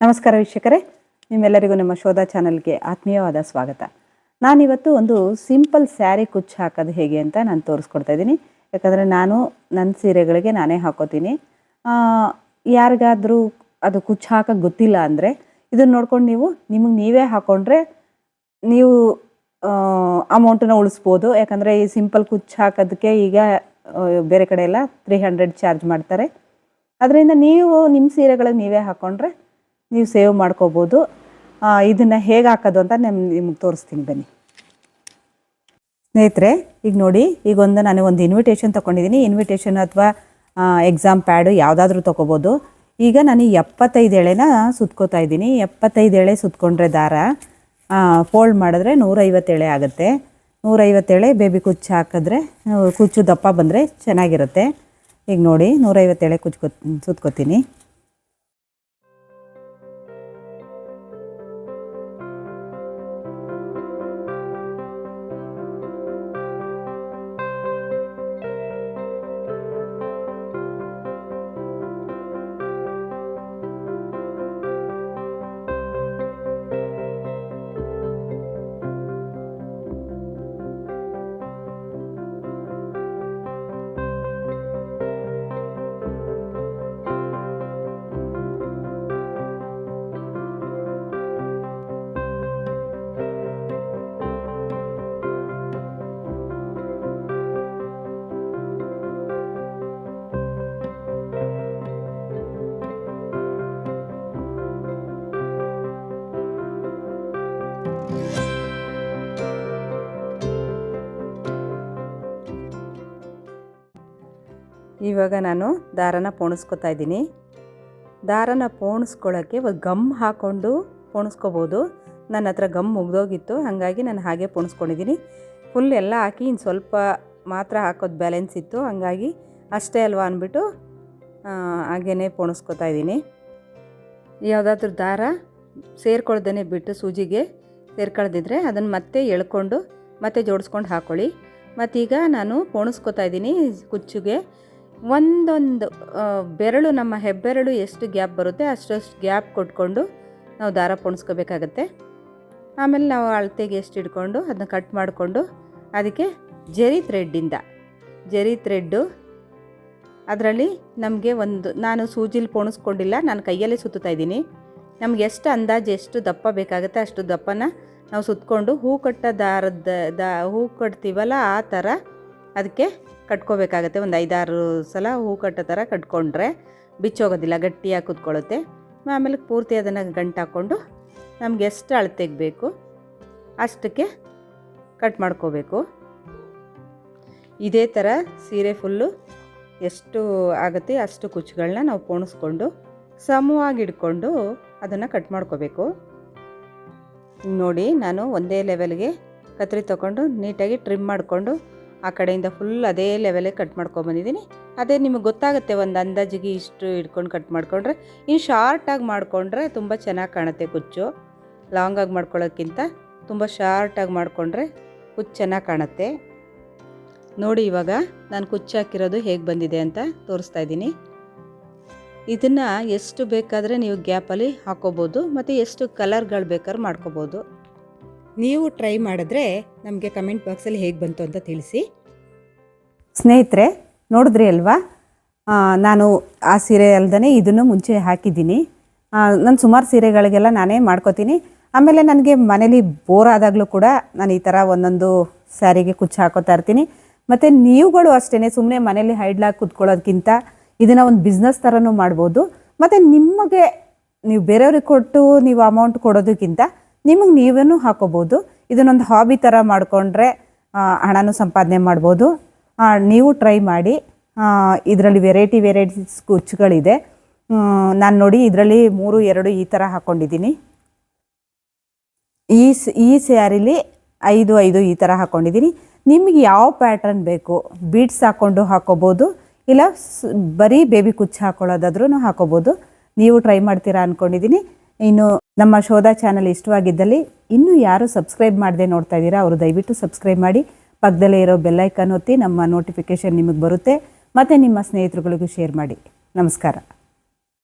ನಮಸ್ಕಾರ ವೀಕ್ಷಕರೇ. ನಿಮ್ಮೆಲ್ಲರಿಗೂ ನಮ್ಮ ಶೋಧ ಚಾನಲ್ಗೆ ಆತ್ಮೀಯವಾದ ಸ್ವಾಗತ. ನಾನಿವತ್ತು ಒಂದು ಸಿಂಪಲ್ ಸ್ಯಾರಿ ಕುಚ್ಚು ಹಾಕೋದು ಹೇಗೆ ಅಂತ ನಾನು ತೋರಿಸ್ಕೊಡ್ತಾ ಇದ್ದೀನಿ. ಯಾಕಂದರೆ ನಾನು ನನ್ನ ಸೀರೆಗಳಿಗೆ ನಾನೇ ಹಾಕೋತೀನಿ. ಯಾರಿಗಾದರೂ ಅದು ಕುಚ್ಚು ಹಾಕೋಕ್ಕೆ ಗೊತ್ತಿಲ್ಲ ಅಂದರೆ ಇದನ್ನು ನೋಡ್ಕೊಂಡು ನೀವು ನಿಮಗೆ ನೀವೇ ಹಾಕ್ಕೊಂಡ್ರೆ ನೀವು ಅಮೌಂಟನ್ನು ಉಳಿಸ್ಬೋದು. ಯಾಕಂದರೆ ಈ ಸಿಂಪಲ್ ಕುಚ್ಚು ಹಾಕೋದಕ್ಕೆ ಈಗ ಬೇರೆ ಕಡೆ ಎಲ್ಲ ತ್ರೀ ಹಂಡ್ರೆಡ್ ಚಾರ್ಜ್ ಮಾಡ್ತಾರೆ. ಅದರಿಂದ ನೀವು ನಿಮ್ಮ ಸೀರೆಗಳಿಗೆ ನೀವೇ ಹಾಕ್ಕೊಂಡ್ರೆ ನೀವು ಸೇವ್ ಮಾಡ್ಕೋಬೋದು. ಇದನ್ನು ಹೇಗೆ ಹಾಕೋದು ಅಂತ ನಾನು ನಿಮ್ಗೆ ತೋರಿಸ್ತೀನಿ ಬನ್ನಿ. ಸ್ನೇಹಿತರೆ, ಈಗ ನೋಡಿ, ಈಗ ಒಂದು ನಾನು ಒಂದು ಇನ್ವಿಟೇಷನ್ ತೊಗೊಂಡಿದ್ದೀನಿ ಇನ್ವಿಟೇಷನ್ ಅಥವಾ ಎಕ್ಸಾಮ್ ಪ್ಯಾಡು ಯಾವುದಾದ್ರೂ ತೊಗೋಬೋದು. ಈಗ ನಾನು ಎಪ್ಪತ್ತೈದು ಎಳೆನ ಸುತ್ಕೋತಾ ಇದ್ದೀನಿ. ಎಪ್ಪತ್ತೈದು ಎಳೆ ಸುತ್ಕೊಂಡ್ರೆ ದಾರ ಫೋಲ್ಡ್ ಮಾಡಿದ್ರೆ ನೂರೈವತ್ತು ಎಳೆ ಆಗುತ್ತೆ. ನೂರೈವತ್ತು ಎಳೆ ಬೇಬಿ ಕುಚ್ಚು ಹಾಕಿದ್ರೆ ಕುಚ್ಚು ದಪ್ಪ ಬಂದರೆ ಚೆನ್ನಾಗಿರುತ್ತೆ. ಈಗ ನೋಡಿ ನೂರೈವತ್ತು ಎಳೆ ಕುಚ್ಕೊ ಸುತ್ಕೋತೀನಿ. ಇವಾಗ ನಾನು ದಾರನ ಪೋಣಿಸ್ಕೊತಾ ಇದ್ದೀನಿ. ದಾರನ ಪೋಣಿಸ್ಕೊಳ್ಳೋಕ್ಕೆ ಗಮ್ ಹಾಕ್ಕೊಂಡು ಪೋಣಿಸ್ಕೋಬೋದು. ನನ್ನ ಹತ್ರ ಗಮ್ ಮುಗ್ದೋಗಿತ್ತು, ಹಾಗಾಗಿ ನಾನು ಹಾಗೆ ಪೋಣಿಸ್ಕೊಂಡಿದ್ದೀನಿ. ಫುಲ್ ಎಲ್ಲ ಹಾಕಿ ಇನ್ನು ಸ್ವಲ್ಪ ಮಾತ್ರ ಹಾಕೋದು ಬ್ಯಾಲೆನ್ಸ್ ಇತ್ತು, ಹಾಗಾಗಿ ಅಷ್ಟೇ ಅಲ್ವಾ ಅಂದ್ಬಿಟ್ಟು ಹಾಗೇ ಪೋಣಿಸ್ಕೊತಾ ಇದ್ದೀನಿ. ಯಾವುದಾದ್ರೂ ದಾರ ಸೇರ್ಕೊಳ್ದೇ ಬಿಟ್ಟು ಸೂಜಿಗೆ ಸೇರ್ಕೊಳ್ದಿದ್ರೆ ಅದನ್ನು ಮತ್ತೆ ಎಳ್ಕೊಂಡು ಮತ್ತೆ ಜೋಡಿಸ್ಕೊಂಡು ಹಾಕ್ಕೊಳ್ಳಿ ಮತ್ತೀಗ ನಾನು ಪೋಣಿಸ್ಕೊತಾ ಇದ್ದೀನಿ ಕುಚ್ಚುಗೆ. ಒಂದೊಂದು ಬೆರಳು, ನಮ್ಮ ಹೆಬ್ಬೆರಳು ಎಷ್ಟು ಗ್ಯಾಪ್ ಬರುತ್ತೆ ಅಷ್ಟಷ್ಟು ಗ್ಯಾಪ್ ಕೊಟ್ಕೊಂಡು ನಾವು ದಾರ ಪೋಣಿಸ್ಕೋಬೇಕಾಗತ್ತೆ. ಆಮೇಲೆ ನಾವು ಅಳತೆಗೆ ಎಷ್ಟು ಇಟ್ಕೊಂಡು ಅದನ್ನ ಕಟ್ ಮಾಡಿಕೊಂಡು ಅದಕ್ಕೆ ಜರಿ ಥ್ರೆಡ್ಡಿಂದ, ಜರಿ ಥ್ರೆಡ್ಡು, ಅದರಲ್ಲಿ ನಮಗೆ ಒಂದು, ನಾನು ಸೂಜಿಲಿ ಪೋಣಿಸ್ಕೊಂಡಿಲ್ಲ, ನಾನು ಕೈಯಲ್ಲೇ ಸುತ್ತುತ್ತಾ ಇದ್ದೀನಿ. ನಮ್ಗೆ ಎಷ್ಟು ಅಂದಾಜು ಎಷ್ಟು ದಪ್ಪ ಬೇಕಾಗುತ್ತೆ ಅಷ್ಟು ದಪ್ಪನ ನಾವು ಸುತ್ತಕೊಂಡು ಹೂ ಕಟ್ಟ ದಾರದ, ದಾ, ಹೂ ಕಟ್ತೀವಲ್ಲ ಆ ಥರ ಅದಕ್ಕೆ ಕಟ್ಕೋಬೇಕಾಗತ್ತೆ. ಒಂದು ಐದಾರು ಸಲ ಹೂ ಕಟ್ಟೋ ಥರ ಕಟ್ಕೊಂಡ್ರೆ ಬಿಚ್ಚೋಗೋದಿಲ್ಲ, ಗಟ್ಟಿಯಾಗಿ ಕೂತ್ಕೊಳ್ಳುತ್ತೆ. ಆಮೇಲೆ ಪೂರ್ತಿ ಅದನ್ನು ಗಂಟು ಹಾಕ್ಕೊಂಡು ನಮ್ಗೆ ಎಷ್ಟು ಅಳತೆಗೆ ಬೇಕು ಅಷ್ಟಕ್ಕೆ ಕಟ್ ಮಾಡ್ಕೋಬೇಕು. ಇದೇ ಥರ ಸೀರೆ ಫುಲ್ಲು ಎಷ್ಟು ಆಗುತ್ತೆ ಅಷ್ಟು ಕುಚ್ಚುಗಳನ್ನ ನಾವು ಪೋಣಿಸ್ಕೊಂಡು ಸಮವಾಗಿ ಇಟ್ಕೊಂಡು ಅದನ್ನು ಕಟ್ ಮಾಡ್ಕೋಬೇಕು. ನೋಡಿ, ನಾನು ಒಂದೇ ಲೆವೆಲ್ಗೆ ಕತ್ರಿ ತೊಗೊಂಡು ನೀಟಾಗಿ ಟ್ರಿಮ್ ಮಾಡಿಕೊಂಡು ಆ ಕಡೆಯಿಂದ ಫುಲ್ ಅದೇ ಲೆವೆಲೇ ಕಟ್ ಮಾಡ್ಕೊಂಬಂದಿದ್ದೀನಿ ಅದೇ ನಿಮಗೆ ಗೊತ್ತಾಗುತ್ತೆ ಒಂದು ಅಂದಾಜಿಗೆ ಇಷ್ಟು ಇಟ್ಕೊಂಡು ಕಟ್ ಮಾಡಿಕೊಂಡ್ರೆ. ಇನ್ನು ಶಾರ್ಟಾಗಿ ಮಾಡಿಕೊಂಡ್ರೆ ತುಂಬ ಚೆನ್ನಾಗಿ ಕಾಣುತ್ತೆ ಕುಚ್ಚು. ಲಾಂಗಾಗಿ ಮಾಡ್ಕೊಳ್ಳೋಕ್ಕಿಂತ ತುಂಬ ಶಾರ್ಟಾಗಿ ಮಾಡಿಕೊಂಡ್ರೆ ಕುಚ್ಚು ಚೆನ್ನಾಗಿ ಕಾಣುತ್ತೆ. ನೋಡಿ ಇವಾಗ ನಾನು ಕುಚ್ಚು ಹಾಕಿರೋದು ಹೇಗೆ ಬಂದಿದೆ ಅಂತ ತೋರಿಸ್ತಾ ಇದ್ದೀನಿ. ಇದನ್ನು ಎಷ್ಟು ಬೇಕಾದರೆ ನೀವು ಗ್ಯಾಪಲ್ಲಿ ಹಾಕೋಬೋದು, ಮತ್ತು ಎಷ್ಟು ಕಲರ್ಗಳು ಬೇಕಾದ್ರೂ ಮಾಡ್ಕೋಬೋದು. ನೀವು ಟ್ರೈ ಮಾಡಿದ್ರೆ ನಮಗೆ ಕಮೆಂಟ್ ಬಾಕ್ಸಲ್ಲಿ ಹೇಗೆ ಬಂತು ಅಂತ ತಿಳಿಸಿ. ಸ್ನೇಹಿತರೆ, ನೋಡಿದ್ರಿ ಅಲ್ವಾ? ನಾನು ಆ ಸೀರೆ ಅಲ್ದೇ ಇದನ್ನು ಮುಂಚೆ ಹಾಕಿದ್ದೀನಿ. ನಾನು ಸುಮಾರು ಸೀರೆಗಳಿಗೆಲ್ಲ ನಾನೇ ಮಾಡ್ಕೋತೀನಿ. ಆಮೇಲೆ ನನಗೆ ಮನೇಲಿ ಬೋರ್ ಆದಾಗಲೂ ಕೂಡ ನಾನು ಈ ಥರ ಒಂದೊಂದು ಸ್ಯಾರಿಗೆ ಕುಚ್ಚು ಹಾಕೋತಾ ಇರ್ತೀನಿ. ಮತ್ತು ನೀವುಗಳು ಅಷ್ಟೇ ಸುಮ್ಮನೆ ಮನೇಲಿ ಹೈಡ್ಲಾಗಿ ಕುತ್ಕೊಳ್ಳೋದಕ್ಕಿಂತ ಇದನ್ನು ಒಂದು ಬಿಸ್ನೆಸ್ ಥರನೂ ಮಾಡ್ಬೋದು. ಮತ್ತು ನಿಮಗೆ ನೀವು ಬೇರೆಯವ್ರಿಗೆ ಕೊಟ್ಟು ನೀವು ಅಮೌಂಟ್ ಕೊಡೋದಕ್ಕಿಂತ ನಿಮಗೆ ನೀವೇನು ಹಾಕೋಬೋದು. ಇದನ್ನೊಂದು ಹಾಬಿ ಥರ ಮಾಡಿಕೊಂಡ್ರೆ ಹಣನೂ ಸಂಪಾದನೆ ಮಾಡ್ಬೋದು. ನೀವು ಟ್ರೈ ಮಾಡಿ ಇದರಲ್ಲಿ ವೆರೈಟಿ ವೆರೈಟೀಸ್ ಕುಚ್ಚುಗಳಿದೆ ನಾನು ನೋಡಿ ಇದರಲ್ಲಿ ಮೂರು, ಎರಡು ಈ ಥರ ಹಾಕ್ಕೊಂಡಿದ್ದೀನಿ ಈ ಈ ಸ್ಯಾರಿಲಿ ಐದು ಐದು ಈ ಥರ ಹಾಕ್ಕೊಂಡಿದ್ದೀನಿ ನಿಮಗೆ ಯಾವ ಪ್ಯಾಟ್ರನ್ ಬೇಕು? ಬೀಡ್ಸ್ ಹಾಕ್ಕೊಂಡು ಹಾಕೋಬೋದು, ಇಲ್ಲ ಬರೀ ಬೇಬಿ ಕುಚ್ಚು ಹಾಕೊಳ್ಳೋದಾದ್ರೂ ಹಾಕೋಬೋದು. ನೀವು ಟ್ರೈ ಮಾಡ್ತೀರಾ ಅಂದ್ಕೊಂಡಿದ್ದೀನಿ ಇನ್ನು ನಮ್ಮ ಶೋಧ ಚಾನಲ್ ಇಷ್ಟವಾಗಿದ್ದಲ್ಲಿ ಇನ್ನೂ ಯಾರು ಸಬ್ಸ್ಕ್ರೈಬ್ ಮಾಡದೆ ನೋಡ್ತಾ ಇದ್ದೀರಾ, ಅವರು ದಯವಿಟ್ಟು ಸಬ್ಸ್ಕ್ರೈಬ್ ಮಾಡಿ. ಪಕ್ಕದಲ್ಲೇ ಇರೋ ಬೆಲ್ಲೈಕನ್ ಒತ್ತಿ ನಮ್ಮ ನೋಟಿಫಿಕೇಷನ್ ನಿಮಗೆ ಬರುತ್ತೆ. ಮತ್ತು ನಿಮ್ಮ ಸ್ನೇಹಿತರುಗಳಿಗೂ ಶೇರ್ ಮಾಡಿ. ನಮಸ್ಕಾರ.